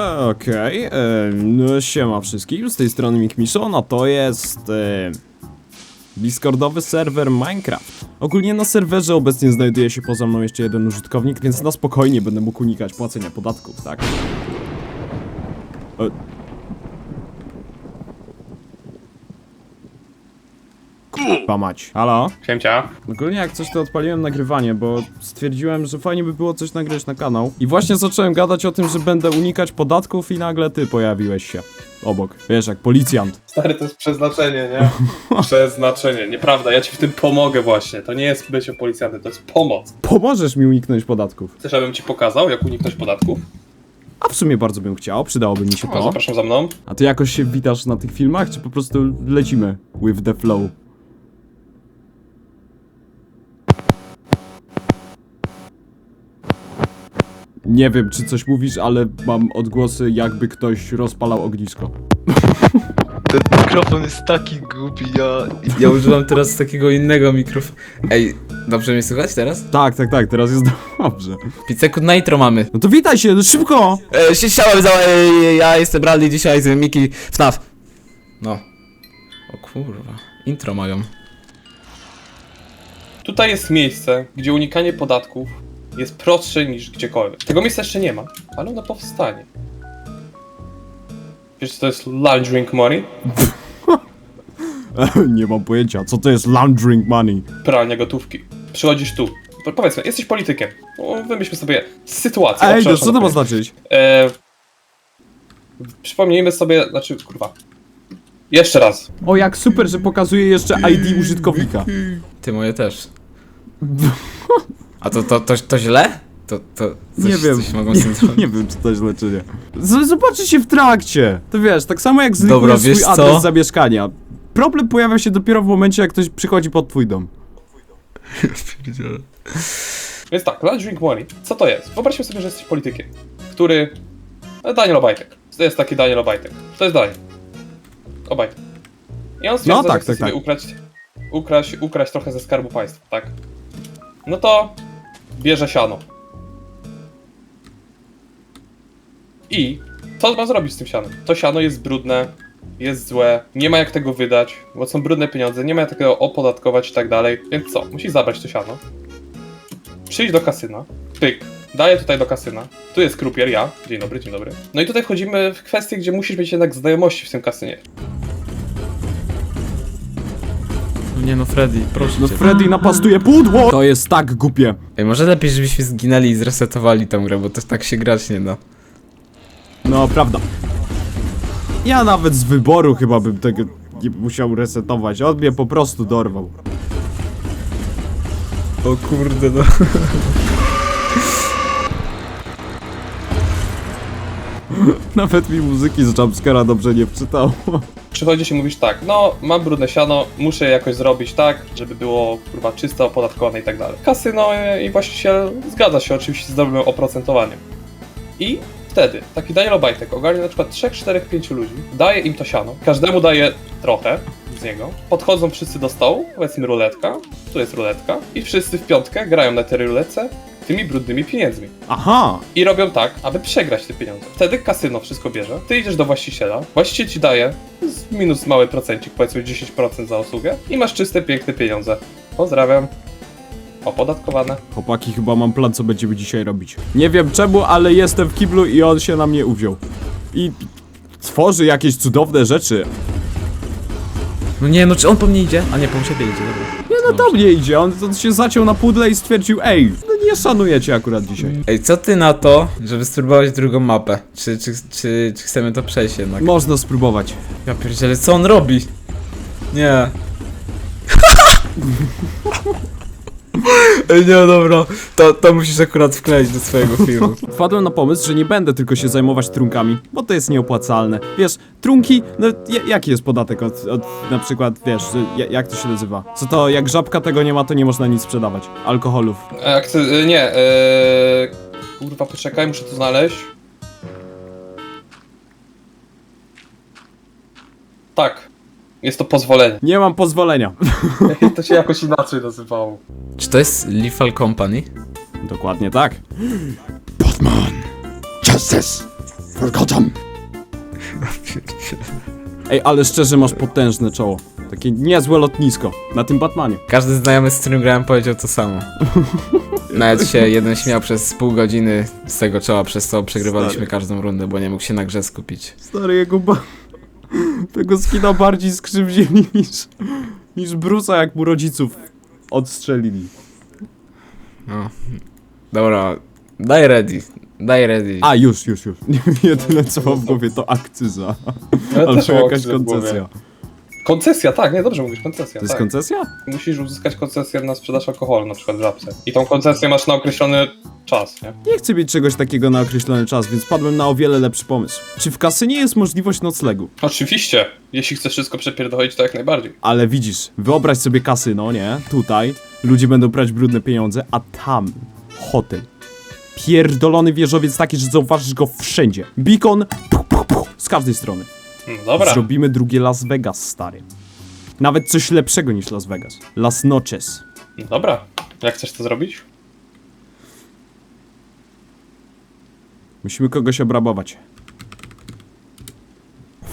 E, Okej, e, no siema wszystkim, z tej strony Mikmiszon, a to jest... E, Discordowy serwer Minecraft. Ogólnie na serwerze obecnie znajduje się poza mną jeszcze jeden użytkownik, więc na spokojnie będę mógł unikać płacenia podatków, tak? E, Kurwa mać. Halo? Siemcia. Ogólnie jak coś to odpaliłem nagrywanie, bo stwierdziłem, że fajnie by było coś nagrać na kanał. I właśnie zacząłem gadać o tym, że będę unikać podatków i nagle ty pojawiłeś się. Obok. Wiesz, jak policjant. Stary, to jest przeznaczenie, nie? przeznaczenie, nieprawda, ja ci w tym pomogę właśnie. To nie jest bycie policjantem, to jest pomoc. Pomożesz mi uniknąć podatków. Chcesz, abym ci pokazał, jak uniknąć podatków? A w sumie bardzo bym chciał, przydałoby mi się O, to. zapraszam za mną. A ty jakoś się witasz na tych filmach, czy po prostu lecimy with the flow? Nie wiem, czy coś mówisz, ale mam odgłosy, jakby ktoś rozpalał ognisko. Ten mikrofon jest taki głupi, ja... Ja używam teraz takiego innego mikrofonu. Ej, dobrze mnie słychać teraz? Tak, tak, tak, teraz jest dobrze. 5 sekund na intro mamy. No to witaj się, no szybko! E, się chciałem za... E, ja jestem Bradley, dzisiaj z Miki FNAF. No. O kurwa. Intro mają. Tutaj jest miejsce, gdzie unikanie podatków jest prostsze niż gdziekolwiek. Tego miejsca jeszcze nie ma, ale ono powstanie. Wiesz, co to jest laundering money? Nie mam pojęcia, co to jest laundering money? Pralnia gotówki. Przychodzisz tu. Po- Powiedzmy, jesteś politykiem. No, Wymyślmy sobie sytuację. O, Ej, to przepraszam, co to ma znaczyć? E, przypomnijmy sobie, znaczy, kurwa. Jeszcze raz. O, jak super, że pokazuje jeszcze ID użytkownika. Ty moje też. A to, to, to, to źle? To, to coś, Nie wiem, Coś mogą nie, z tym zrobić? nie wiem, czy to źle, czy nie. Z- Zobaczycie w trakcie. To wiesz, tak samo jak Dobra, zlikujesz wiesz swój co? adres zamieszkania. Problem pojawia się dopiero w momencie, jak ktoś przychodzi pod twój dom. Więc tak, laundering money. Co to jest? Wyobraźmy sobie, że jesteś politykiem, który... e, Daniel Obajtek. To jest taki Daniel Obajtek. To jest Daniel. Obajtek. I on stwierdza, No tak, że chce tak, sobie tak. ukraść, ukraść, ukraść trochę ze skarbu państwa, tak? No to bierze siano. I co ma zrobić z tym sianem? To siano jest brudne, jest złe, nie ma jak tego wydać, bo są brudne pieniądze, nie ma jak tego opodatkować i tak dalej. Więc co? Musi zabrać to siano, przyjść do kasyna, pyk, daję tutaj do kasyna, tu jest krupier, ja, dzień dobry, dzień dobry. No i tutaj wchodzimy w kwestię, gdzie musisz mieć jednak znajomości w tym kasynie. Nie no, Freddy, proszę No cię. Freddy napastuje pudło! To jest tak głupie. Ej, może lepiej, żebyśmy zginęli i zresetowali tą grę, bo to tak się grać nie da. No, prawda. Ja nawet z wyboru chyba bym tego nie musiał resetować. On mnie po prostu dorwał. O kurde, no. Nawet mi muzyki z jumpscara dobrze nie wczytało. Przychodzisz i mówisz tak, no mam brudne siano, muszę jakoś zrobić tak, żeby było kurwa czyste, opodatkowane i tak dalej. Kasyno i właściciel zgadza się oczywiście z dobrym oprocentowaniem. I wtedy taki Daniel Obajtek ogarnia na przykład 3, 4, 5 ludzi, daje im to siano, każdemu daje trochę z niego, podchodzą wszyscy do stołu, powiedzmy ruletka, tu jest ruletka i wszyscy w piątkę grają na tej ruletce tymi brudnymi pieniędzmi. Aha! I robią tak, aby przegrać te pieniądze. Wtedy kasyno wszystko bierze, ty idziesz do właściciela, właściciel ci daje z minus mały procencik, powiedzmy 10% za usługę i masz czyste, piękne pieniądze. Pozdrawiam. Opodatkowane. Chłopaki, chyba mam plan, co będziemy dzisiaj robić. Nie wiem czemu, ale jestem w kiblu i on się na mnie uwziął. I tworzy jakieś cudowne rzeczy. No nie, no czy on po mnie idzie? A nie, po siebie idzie, dobra. Nie, no do mnie idzie. On, on się zaciął na pudle i stwierdził, ej, no nie szanuję cię akurat dzisiaj. Ej, co ty na to, żeby spróbować drugą mapę? Czy, czy, czy, czy chcemy to przejść jednak? Można spróbować. Ja pierdzielę, co on robi? Nie. Ej, nie, dobra. To, to musisz akurat wkleić do swojego filmu. Wpadłem na pomysł, że nie będę tylko się zajmować trunkami, bo to jest nieopłacalne. Wiesz, trunki, no ja- jaki jest podatek od, od na przykład, wiesz, ja- jak to się nazywa? Co to, jak żabka tego nie ma, to nie można nic sprzedawać. Alkoholów. E, akce- e, nie, e, kurwa, poczekaj, muszę to znaleźć. Tak, jest to pozwolenie. Nie mam pozwolenia. to się jakoś inaczej nazywało. Czy to jest Lethal Company? Dokładnie tak. Batman! Justice! Forgotten! Ej, ale szczerze masz potężne czoło. Takie niezłe lotnisko. Na tym Batmanie. Każdy znajomy, z którym grałem, powiedział to samo. Nawet się jeden śmiał przez pół godziny z tego czoła, przez co przegrywaliśmy Stary. każdą rundę, bo nie mógł się na grze skupić. Stary, jego ba... Tego skina bardziej skrzywdzili niż... niż Brusa, jak mu rodziców odstrzelili. No. Dobra, daj ready, daj ready. A, już, już, już. Jedyne co mam w głowie to akcyza. Ja Albo jakaś koncesja. Koncesja, tak, nie, dobrze mówisz, koncesja, To jest tak. koncesja? Musisz uzyskać koncesję na sprzedaż alkoholu, na przykład w żabce. I tą koncesję masz na określony czas, nie? Nie chcę mieć czegoś takiego na określony czas, więc padłem na o wiele lepszy pomysł. Czy w kasynie jest możliwość noclegu? Oczywiście, jeśli chcesz wszystko przepierdolić, to jak najbardziej. Ale widzisz, wyobraź sobie kasyno, nie? Tutaj ludzie będą brać brudne pieniądze, a tam hotel. Pierdolony wieżowiec taki, że zauważysz go wszędzie. Beacon puch, puch, puch, z każdej strony. No dobra, Zrobimy drugie Las Vegas, stary. Nawet coś lepszego niż Las Vegas. Las Noches. no dobra. Jak chcesz to zrobić? Musimy kogoś obrabować.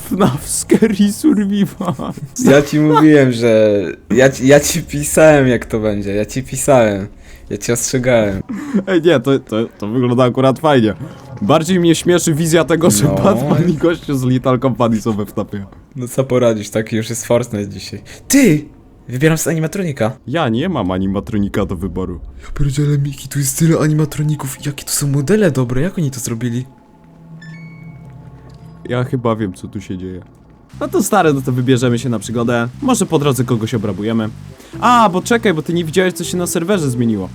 FNAF Scary Survival. Ja ci mówiłem, że... Ja ci, ja ci pisałem jak to będzie, ja ci pisałem. Ja ci ostrzegałem. Ej, nie, to, to, to wygląda akurat fajnie. Bardziej mnie śmieszy wizja tego, że No. Batman i gościu z Little Company są we FNAFie. No co poradzisz, taki już jest Fortnite dzisiaj. Ty! Wybieram z animatronika. Ja nie mam animatronika do wyboru. Ja pierdzielę Miki, tu jest tyle animatroników, jakie to są modele dobre, jak oni to zrobili? Ja chyba wiem, co tu się dzieje. No to stare, no to wybierzemy się na przygodę. Może po drodze kogoś obrabujemy. A, bo czekaj, bo ty nie widziałeś, co się na serwerze zmieniło.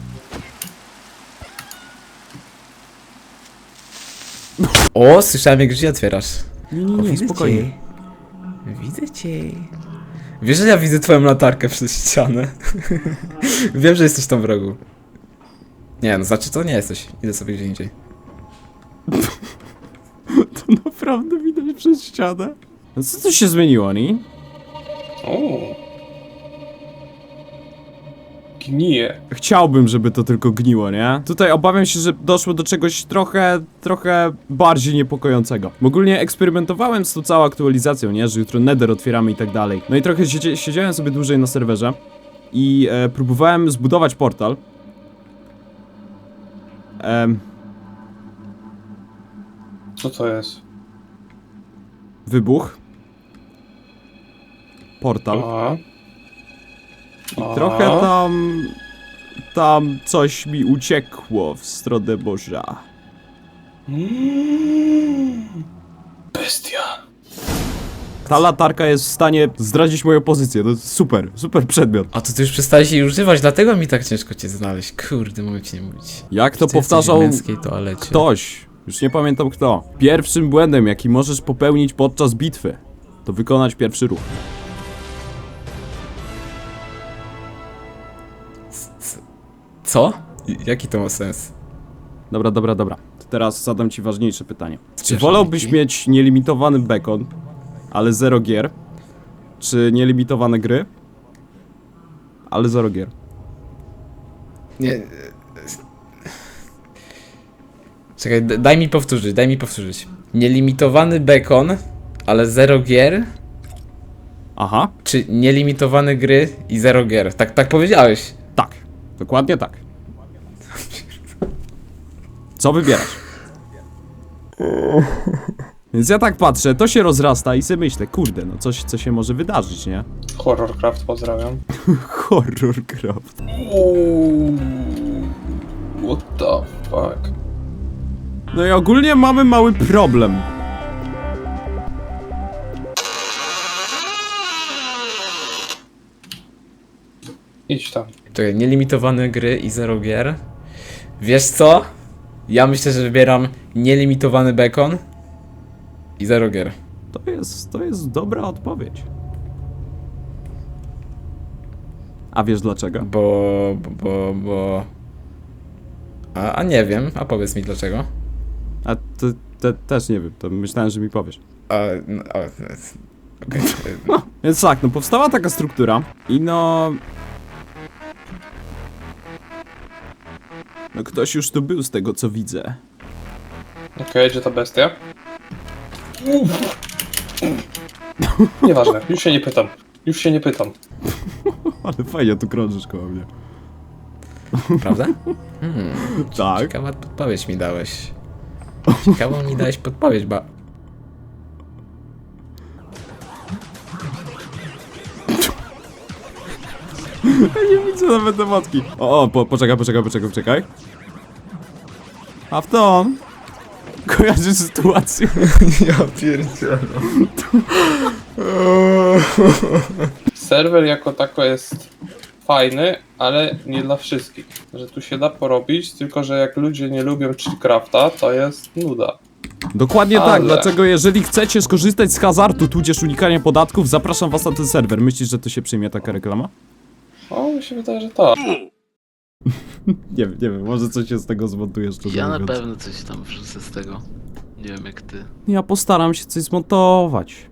O, słyszałem jak drzwi otwierasz. Nie, nie, nie, spokojnie. Widzę cię. Wiesz, że ja widzę twoją latarkę przez ścianę. Wiem, że jesteś tam w rogu. Nie, no znaczy to nie jesteś. Idę sobie gdzie indziej. To naprawdę widać przez ścianę. No co tu się zmieniło, nie? Uuu. Gnije. Chciałbym, żeby to tylko gniło, nie? Tutaj obawiam się, że doszło do czegoś trochę, trochę bardziej niepokojącego. Ogólnie eksperymentowałem z tą całą aktualizacją, nie? Że jutro Nether otwieramy i tak dalej. No i trochę siedzie, siedziałem sobie dłużej na serwerze i e, próbowałem zbudować portal. Em, Co to jest? wybuch. Portal. Aha. I trochę tam... Tam coś mi uciekło w stronę morza. Mm. Bestia. Ta latarka jest w stanie zdradzić moją pozycję. To jest super, super przedmiot. A to ty już przestałeś jej używać, dlatego mi tak ciężko cię znaleźć. Kurde, mogę ci nie mówić. Jak to Ty jesteś powtarzał w męskiej toalecie. ktoś, już nie pamiętam kto. Pierwszym błędem, jaki możesz popełnić podczas bitwy, to wykonać pierwszy ruch. Co? Jaki to ma sens? Dobra, dobra, dobra. To teraz zadam ci ważniejsze pytanie. Czy wolałbyś mieć nielimitowany bekon, ale zero gier? Czy nielimitowane gry, ale zero gier? Nie. e, Czekaj, d- daj mi powtórzyć, daj mi powtórzyć. Nielimitowany bekon, ale zero gier? Aha, Czy nielimitowane gry i zero gier? Tak, tak powiedziałeś. tak. Dokładnie tak. Co wybierasz? Więc ja tak patrzę, to się rozrasta i sobie myślę, kurde, no coś, co się może wydarzyć, nie? Horrorcraft, pozdrawiam. Horrorcraft. Uuu. What the fuck? No i ogólnie mamy mały problem. Idź tam. Czekaj, nielimitowane gry i zero gier. Wiesz co? Ja myślę, że wybieram nielimitowany bekon i zero gier. To jest, to jest dobra odpowiedź. A wiesz dlaczego? Bo, bo, bo, bo... A, a nie wiem, a powiedz mi dlaczego. A to, te, też nie wiem, to myślałem, że mi powiesz. A, no, a, okej. Więc tak, no powstała taka struktura i no... ktoś już tu był z tego co widzę. Okej, gdzie ta bestia? Nieważne, już się nie pytam. Już się nie pytam. Ale fajnie tu krążysz koło mnie. Prawda? Hmm, Tak. ciekawa podpowiedź mi dałeś. Ciekawą mi dałeś podpowiedź, ba... nie widzę nawet emotki. O, o, po, poczekaj, poczekaj, poczekaj, poczekaj. Afton! Kojarzysz sytuację? Ja pierdzielę. Serwer jako tako jest fajny, ale nie dla wszystkich. Że tu się da porobić, tylko że jak ludzie nie lubią Cheatcrafta, to jest nuda. Dokładnie tak, Ale- dlatego jeżeli chcecie skorzystać z hazardu, tudzież unikania podatków, zapraszam was na ten serwer. Myślisz, że to się przyjmie taka reklama? O, mi się wydaje, że tak. Nie wiem, nie wiem, może coś się z tego zmontuje szczerze Ja na mówiąc. pewno coś tam wrzucę z tego. Nie wiem jak ty. Ja postaram się coś zmontować.